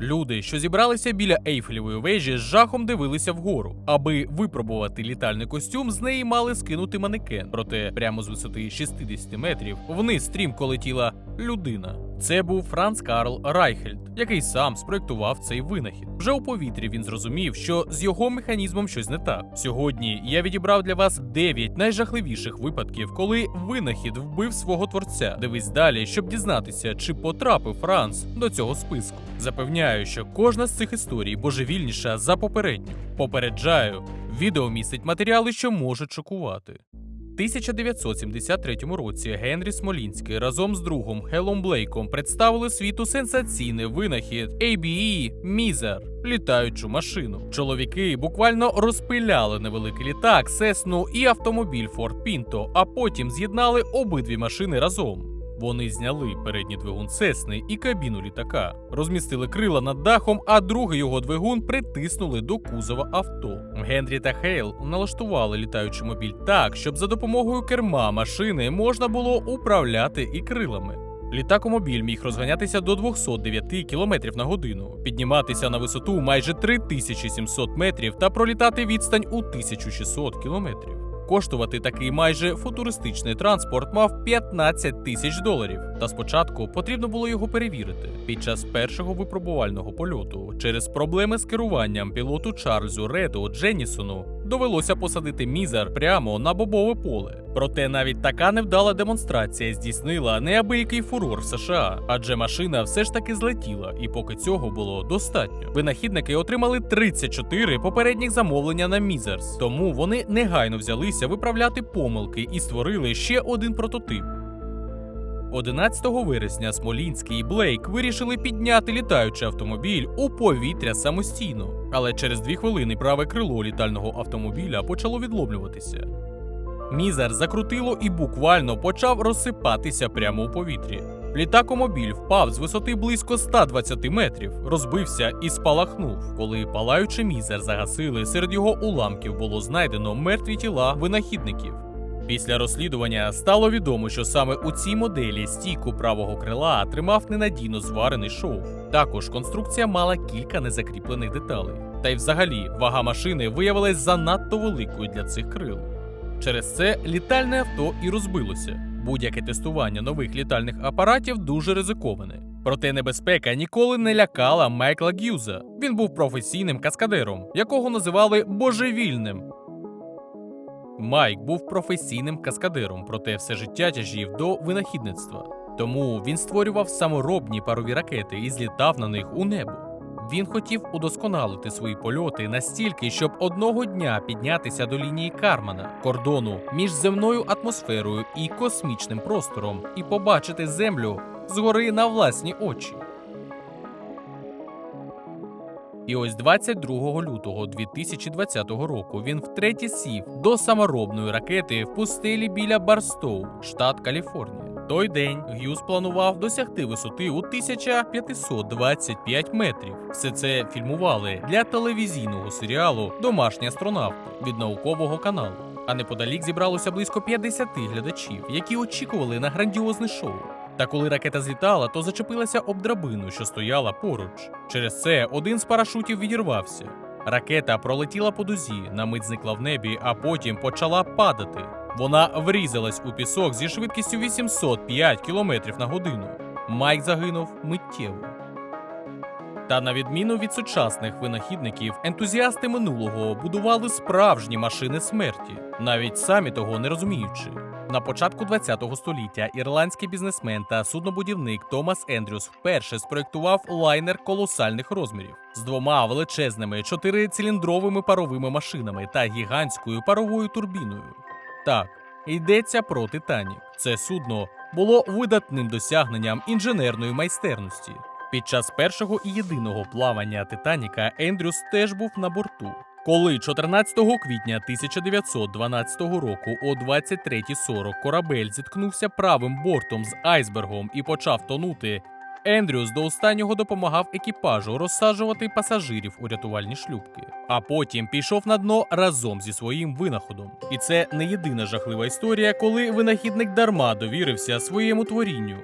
Люди, що зібралися біля Ейфелєвої вежі, з жахом дивилися вгору. Аби випробувати літальний костюм, з неї мали скинути манекен. Проте прямо з висоти 60 метрів вниз стрімко летіла людина. Це був Франц Карл Райхельд, який сам спроектував цей винахід. Вже у повітрі він зрозумів, що з його механізмом щось не так. Сьогодні я відібрав для вас 9 найжахливіших випадків, коли винахід вбив свого творця. Дивись далі, щоб дізнатися, чи потрапив Франц до цього списку. Запевняю, що кожна з цих історій божевільніша за попередню. Попереджаю, відео містить матеріали, що можуть шокувати. 1973 році Генрі Смолінський разом з другом Хелом Блейком представили світу сенсаційний винахід ABE Мізер літаючу машину. Чоловіки буквально розпиляли невеликий літак, сесну і автомобіль Ford Pinto, а потім з'єднали обидві машини разом. Вони зняли передній двигун Сесни і кабіну літака, розмістили крила над дахом, а другий його двигун притиснули до кузова авто. Генрі та Хейл налаштували літаючий мобіль так, щоб за допомогою керма машини можна було управляти і крилами. Літакомобіль міг розганятися до 209 км на годину, підніматися на висоту майже 3700 метрів та пролітати відстань у 1600 кілометрів. Коштувати такий майже футуристичний транспорт мав 15 тисяч доларів. Та спочатку потрібно було його перевірити. Під час першого випробувального польоту через проблеми з керуванням пілоту Чарльзу Реду Дженнісону довелося посадити мізер прямо на бобове поле. Проте навіть така невдала демонстрація здійснила неабиякий фурор в США, адже машина все ж таки злетіла, і поки цього було достатньо. Винахідники отримали 34 попередніх замовлення на Мізерс, тому вони негайно взялися виправляти помилки і створили ще один прототип. 11 вересня Смолінський і Блейк вирішили підняти літаючий автомобіль у повітря самостійно, але через дві хвилини праве крило літального автомобіля почало відломлюватися. Мізер закрутило і буквально почав розсипатися прямо у повітрі. Літакомобіль впав з висоти близько 120 метрів, розбився і спалахнув. Коли палаючий мізер загасили, серед його уламків було знайдено мертві тіла винахідників. Після розслідування стало відомо, що саме у цій моделі стійку правого крила тримав ненадійно зварений шов. Також конструкція мала кілька незакріплених деталей. Та й взагалі вага машини виявилась занадто великою для цих крил. Через це літальне авто і розбилося. Будь-яке тестування нових літальних апаратів дуже ризиковане. Проте небезпека ніколи не лякала Майкла Г'юза. Він був професійним каскадером, якого називали божевільним. Майк був професійним каскадером, проте все життя тяжів до винахідництва. Тому він створював саморобні парові ракети і злітав на них у небо. Він хотів удосконалити свої польоти настільки, щоб одного дня піднятися до лінії Кармана, кордону між земною атмосферою і космічним простором, і побачити землю згори на власні очі. І ось 22 лютого 2020 року він втретє сів до саморобної ракети в пустелі біля Барстоу, штат Каліфорнія. Той день Г'юз планував досягти висоти у 1525 метрів. Все це фільмували для телевізійного серіалу Домашні астронавти від наукового каналу. А неподалік зібралося близько 50 глядачів, які очікували на грандіозне шоу. Та коли ракета злітала, то зачепилася об драбину, що стояла поруч. Через це один з парашутів відірвався. Ракета пролетіла по дузі, на мить зникла в небі, а потім почала падати. Вона врізалась у пісок зі швидкістю 805 км на годину. Майк загинув миттєво. Та на відміну від сучасних винахідників, ентузіасти минулого будували справжні машини смерті, навіть самі того не розуміючи. На початку ХХ століття ірландський бізнесмен та суднобудівник Томас Ендрюс вперше спроектував лайнер колосальних розмірів з двома величезними чотирициліндровими паровими машинами та гігантською паровою турбіною. Так, йдеться про Титанік. Це судно було видатним досягненням інженерної майстерності. Під час першого і єдиного плавання Титаніка Ендрюс теж був на борту. Коли 14 квітня 1912 року о 23.40 корабель зіткнувся правим бортом з айсбергом і почав тонути, Ендрюс до останнього допомагав екіпажу розсаджувати пасажирів у рятувальні шлюпки, а потім пішов на дно разом зі своїм винаходом. І це не єдина жахлива історія, коли винахідник дарма довірився своєму творінню.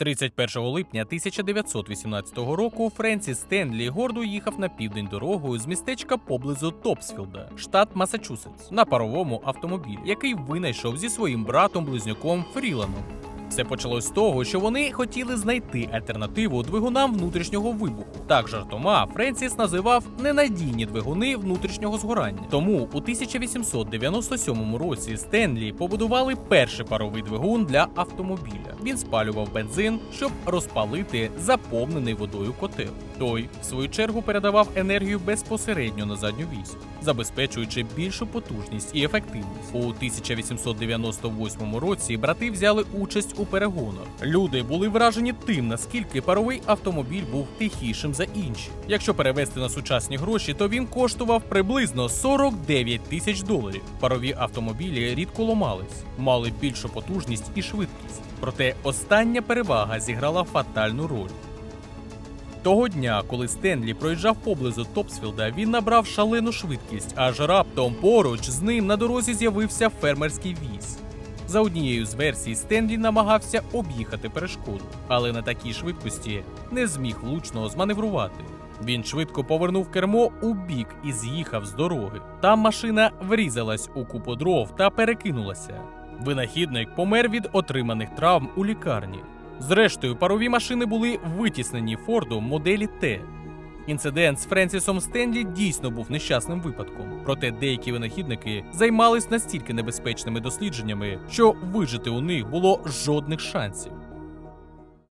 31 липня 1918 року Френсіс Стенлі гордо їхав на південь дорогою з містечка поблизу Топсфілда, штат Масачусетс, на паровому автомобілі, який винайшов зі своїм братом-близнюком Фріланом. Все почалось з того, що вони хотіли знайти альтернативу двигунам внутрішнього вибуху. Так жартома Френсіс називав ненадійні двигуни внутрішнього згорання. Тому у 1897 році Стенлі побудували перший паровий двигун для автомобіля. Він спалював бензин, щоб розпалити заповнений водою котел. Той, в свою чергу, передавав енергію безпосередньо на задню вісь, забезпечуючи більшу потужність і ефективність. У 1898 році брати взяли участь у перегонах. Люди були вражені тим, наскільки паровий автомобіль був тихішим за інші. Якщо перевести на сучасні гроші, то він коштував приблизно 49 тисяч доларів. Парові автомобілі рідко ломались, мали більшу потужність і швидкість. Проте остання перевага зіграла фатальну роль. Того дня, коли Стенлі проїжджав поблизу Топсфілда, він набрав шалену швидкість, аж раптом поруч з ним на дорозі з'явився фермерський віз. За однією з версій, Стенлі намагався об'їхати перешкоду, але на такій швидкості не зміг влучно зманеврувати. Він швидко повернув кермо у бік і з'їхав з дороги. Там машина врізалась у купу дров та перекинулася. Винахідник помер від отриманих травм у лікарні. Зрештою, парові машини були витіснені Фордом моделі Т. Інцидент з Френсісом Стенлі дійсно був нещасним випадком, проте деякі винахідники займались настільки небезпечними дослідженнями, що вижити у них було жодних шансів.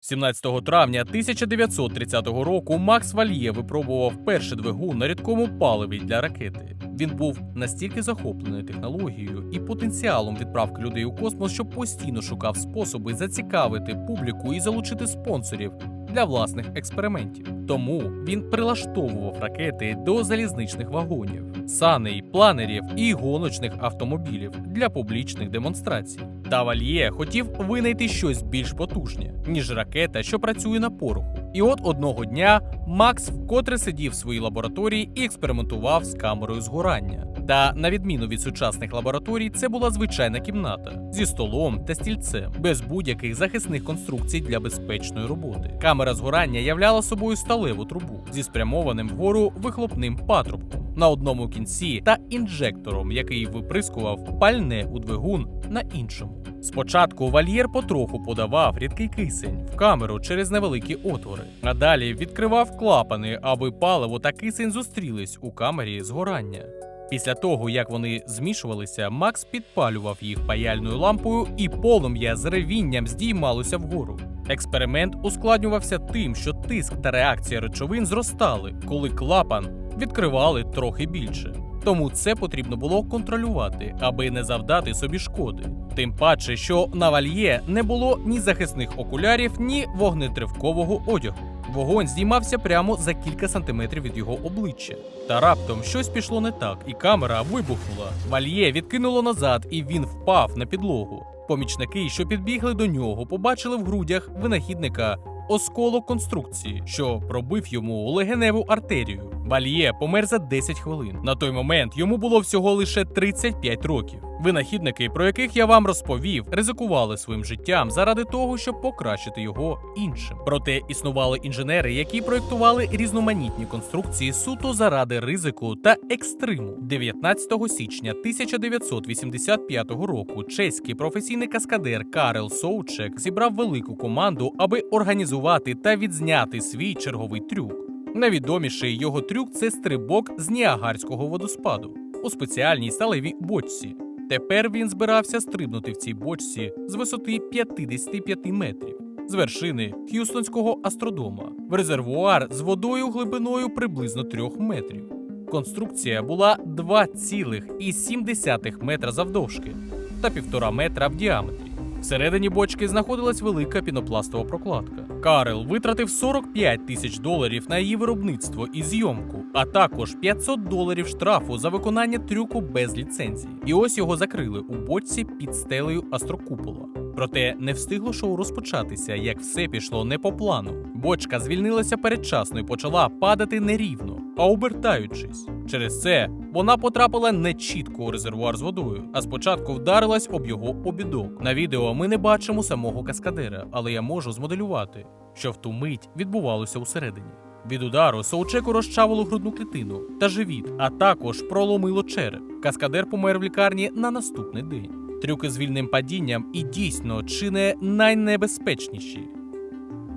17 травня 1930 року Макс Вальє випробував перший двигун на рідкому паливі для ракети. Він був настільки захоплений технологією і потенціалом відправки людей у космос, що постійно шукав способи зацікавити публіку і залучити спонсорів для власних експериментів. Тому він прилаштовував ракети до залізничних вагонів, саней, планерів і гоночних автомобілів для публічних демонстрацій. Та Вальє хотів винайти щось більш потужне, ніж ракета, що працює на пороху. І от одного дня Макс вкотре сидів в своїй лабораторії і експериментував з камерою згорання. Та на відміну від сучасних лабораторій, це була звичайна кімната зі столом та стільцем, без будь-яких захисних конструкцій для безпечної роботи. Камера згорання являла собою сталеву трубу зі спрямованим вгору вихлопним патрубком на одному кінці та інжектором, який виприскував пальне у двигун на іншому. Спочатку вольєр потроху подавав рідкий кисень в камеру через невеликі отвори, а далі відкривав клапани, аби паливо та кисень зустрілись у камері згорання. Після того, як вони змішувалися, Макс підпалював їх паяльною лампою, і полум'я з ревінням здіймалося вгору. Експеримент ускладнювався тим, що тиск та реакція речовин зростали, коли клапан відкривали трохи більше. Тому це потрібно було контролювати, аби не завдати собі шкоди. Тим паче, що на вальє не було ні захисних окулярів, ні вогнетривкового одягу. Вогонь здіймався прямо за кілька сантиметрів від його обличчя. Та раптом щось пішло не так, і камера вибухнула. Вальє відкинуло назад, і він впав на підлогу. Помічники, що підбігли до нього, побачили в грудях винахідника осколок конструкції, що пробив йому легеневу артерію. Вальє помер за 10 хвилин. На той момент йому було всього лише 35 років. Винахідники, про яких я вам розповів, ризикували своїм життям заради того, щоб покращити його іншим. Проте існували інженери, які проєктували різноманітні конструкції суто заради ризику та екстриму. 19 січня 1985 року чеський професійний каскадер Карел Соучек зібрав велику команду, аби організувати та відзняти свій черговий трюк. Найвідоміший його трюк це стрибок з Ніагарського водоспаду у спеціальній сталевій бочці. Тепер він збирався стрибнути в цій бочці з висоти 55 метрів з вершини Х'юстонського астродома в резервуар з водою глибиною приблизно 3 метрів. Конструкція була 2,7 метра завдовжки та 1,5 метра в діаметрі. Всередині бочки знаходилась велика пінопластова прокладка. Карел витратив 45 тисяч доларів на її виробництво і зйомку, а також 500 доларів штрафу за виконання трюку без ліцензії. І ось його закрили у бочці під стелею астрокупола. Проте не встигло шоу розпочатися, як все пішло не по плану. Бочка звільнилася передчасно і почала падати не рівно, а обертаючись. Через це вона потрапила не чітко у резервуар з водою, а спочатку вдарилась об його обідок. На відео ми не бачимо самого каскадера, але я можу змоделювати, що в ту мить відбувалося усередині. Від удару Соучеку розчавило грудну клітину та живіт, а також проломило череп. Каскадер помер в лікарні на наступний день. Трюки з вільним падінням і дійсно чи не найнебезпечніші.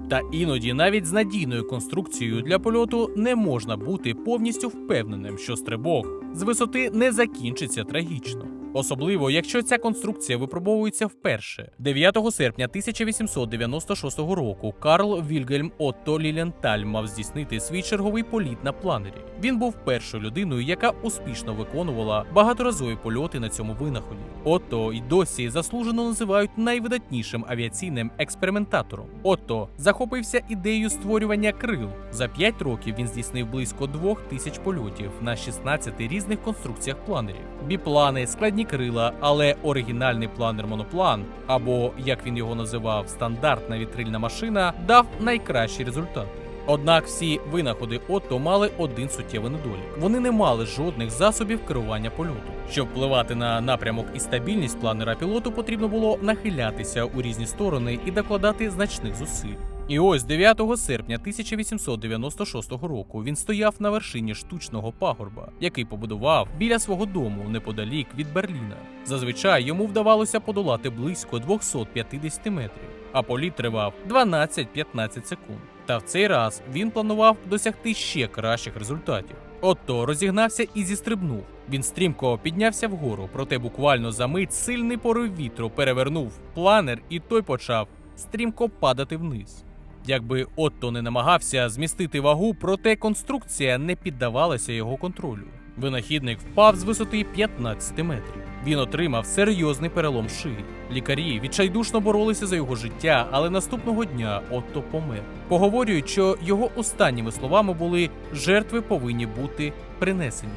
Та іноді навіть з надійною конструкцією для польоту не можна бути повністю впевненим, що стрибок з висоти не закінчиться трагічно. Особливо, якщо ця конструкція випробовується вперше. 9 серпня 1896 року Карл Вільгельм Отто Ліленталь мав здійснити свій черговий політ на планері. Він був першою людиною, яка успішно виконувала багаторазові польоти на цьому винаході. Отто й досі заслужено називають найвидатнішим авіаційним експериментатором. Отто захопився ідеєю створювання крил. За 5 років він здійснив близько двох тисяч польотів на 16 різних конструкціях планерів. Біплани, складні крила, але оригінальний планер моноплан, або як він його називав, стандартна вітрильна машина, дав найкращі результати. Однак всі винаходи Отто мали один суттєвий недолік. Вони не мали жодних засобів керування польоту. Щоб впливати на напрямок і стабільність планера пілоту, потрібно було нахилятися у різні сторони і докладати значних зусиль. І ось 9 серпня 1896 року він стояв на вершині штучного пагорба, який побудував біля свого дому неподалік від Берліна. Зазвичай йому вдавалося подолати близько 250 метрів, а політ тривав 12-15 секунд. Та в цей раз він планував досягти ще кращих результатів. Отто розігнався і зістрибнув. Він стрімко піднявся вгору, проте буквально за мить сильний порив вітру перевернув планер, і той почав стрімко падати вниз. Якби Отто не намагався змістити вагу, проте конструкція не піддавалася його контролю. Винахідник впав з висоти 15 метрів. Він отримав серйозний перелом шиї. Лікарі відчайдушно боролися за його життя, але наступного дня Отто помер. Поговорюють, що його останніми словами були жертви повинні бути принесені.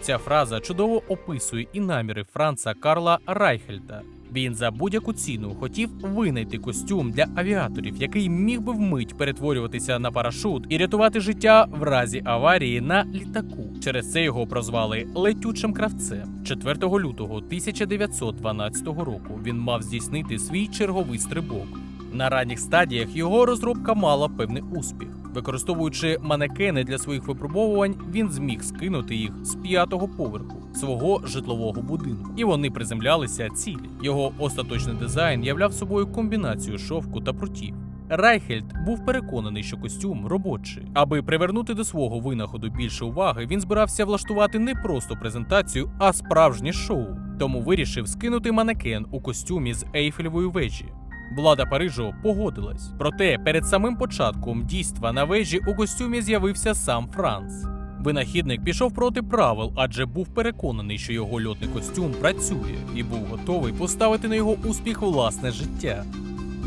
Ця фраза чудово описує і наміри Франца Карла Райхельта. Він за будь-яку ціну хотів винайти костюм для авіаторів, який міг би вмить перетворюватися на парашут і рятувати життя в разі аварії на літаку. Через це його прозвали летючим кравцем. 4 лютого 1912 року він мав здійснити свій черговий стрибок. На ранніх стадіях його розробка мала певний успіх. Використовуючи манекени для своїх випробовувань, він зміг скинути їх з п'ятого поверху свого житлового будинку, і вони приземлялися цілі. Його остаточний дизайн являв собою комбінацію шовку та прутів. Райхельд був переконаний, що костюм робочий. Аби привернути до свого винаходу більше уваги, він збирався влаштувати не просто презентацію, а справжнє шоу. Тому вирішив скинути манекен у костюмі з Ейфелевої вежі. Влада Парижу погодилась. Проте перед самим початком дійства на вежі у костюмі з'явився сам Франц. Винахідник пішов проти правил, адже був переконаний, що його льотний костюм працює, і був готовий поставити на його успіх власне життя.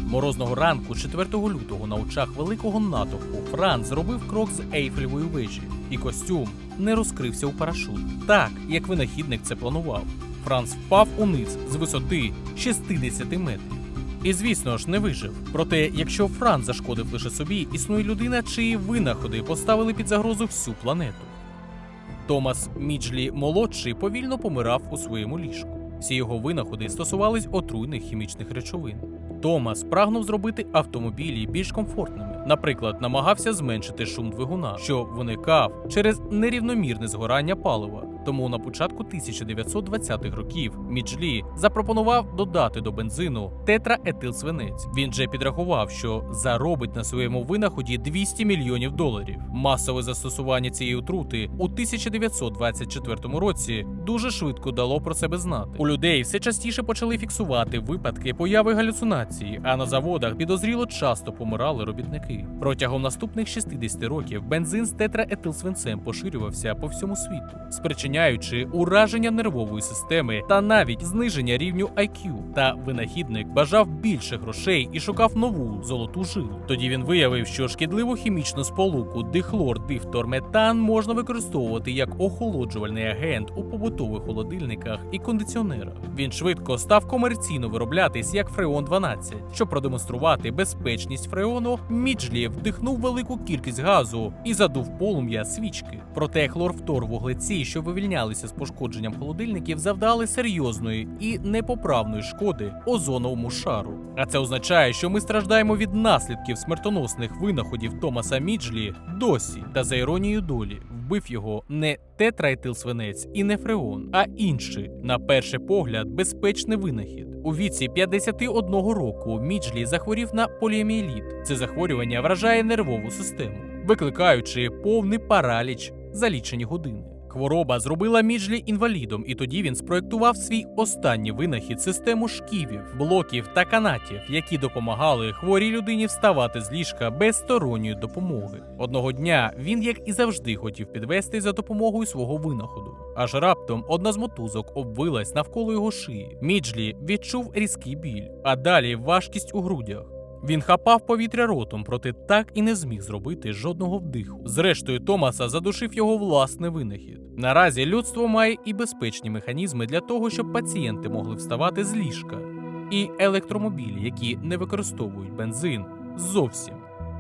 Морозного ранку, 4 лютого, на очах великого натовпу, Франц зробив крок з Ейфелевої вежі, і костюм не розкрився у парашут, так як винахідник це планував. Франц впав униз з висоти 60 метрів. І звісно ж не вижив. Проте, якщо Франц зашкодив лише собі, існує людина, чиї винаходи поставили під загрозу всю планету. Томас Міджлі молодший повільно помирав у своєму ліжку. Всі його винаходи стосувались отруйних хімічних речовин. Томас прагнув зробити автомобілі більш комфортними. Наприклад, намагався зменшити шум двигуна, що виникав через нерівномірне згорання палива. Тому на початку 1920-х років Міджлі запропонував додати до бензину тетраетилсвинець. Він же підрахував, що заробить на своєму винаході 200 мільйонів доларів. Масове застосування цієї отрути у 1924 році дуже швидко дало про себе знати. У людей все частіше почали фіксувати випадки появи галюцинації, а на заводах підозріло часто помирали робітники. Протягом наступних 60 років бензин з тетраетилсвинцем поширювався по всьому світу, спричиняючи спричиняючи ураження нервової системи та навіть зниження рівню IQ. Та винахідник бажав більше грошей і шукав нову золоту жилу. Тоді він виявив, що шкідливу хімічну сполуку дихлор-дифторметан можна використовувати як охолоджувальний агент у побутових холодильниках і кондиціонерах. Він швидко став комерційно вироблятись як Фреон 12. Щоб продемонструвати безпечність фреону, Міджлі вдихнув велику кількість газу і задув полум'я свічки. Проте хлорфтор вуглеці, що вивільнялися з пошкодженням холодильників, завдали серйозної і непоправної шкоди озоновому шару. А це означає, що ми страждаємо від наслідків смертоносних винаходів Томаса Міджлі досі. Та за іронією долі вбив його не тетраетилсвинець і не фреон, а інший, на перший погляд, безпечний винахід. У віці 51 року Міджлі захворів на поліоміеліт. Це захворювання вражає нервову систему, викликаючи повний параліч за лічені години. Хвороба зробила Міджлі інвалідом, і тоді він спроектував свій останній винахід систему шківів, блоків та канатів, які допомагали хворій людині вставати з ліжка без сторонньої допомоги. Одного дня він, як і завжди, хотів підвести за допомогою свого винаходу. Аж раптом одна з мотузок обвилась навколо його шиї. Міджлі відчув різкий біль, а далі важкість у грудях. Він хапав повітря ротом, проте так і не зміг зробити жодного вдиху. Зрештою, Томаса задушив його власний винахід. Наразі людство має і безпечні механізми для того, щоб пацієнти могли вставати з ліжка, і електромобілі, які не використовують бензин зовсім,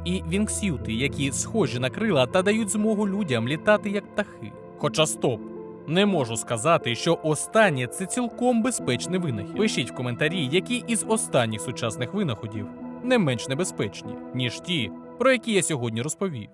і вінксюти, які схожі на крила та дають змогу людям літати як птахи. Хоча стоп. Не можу сказати, що останнє це цілком безпечний винахід. Пишіть в коментарі, які із останніх сучасних винаходів не менш небезпечні, ніж ті, про які я сьогодні розповів.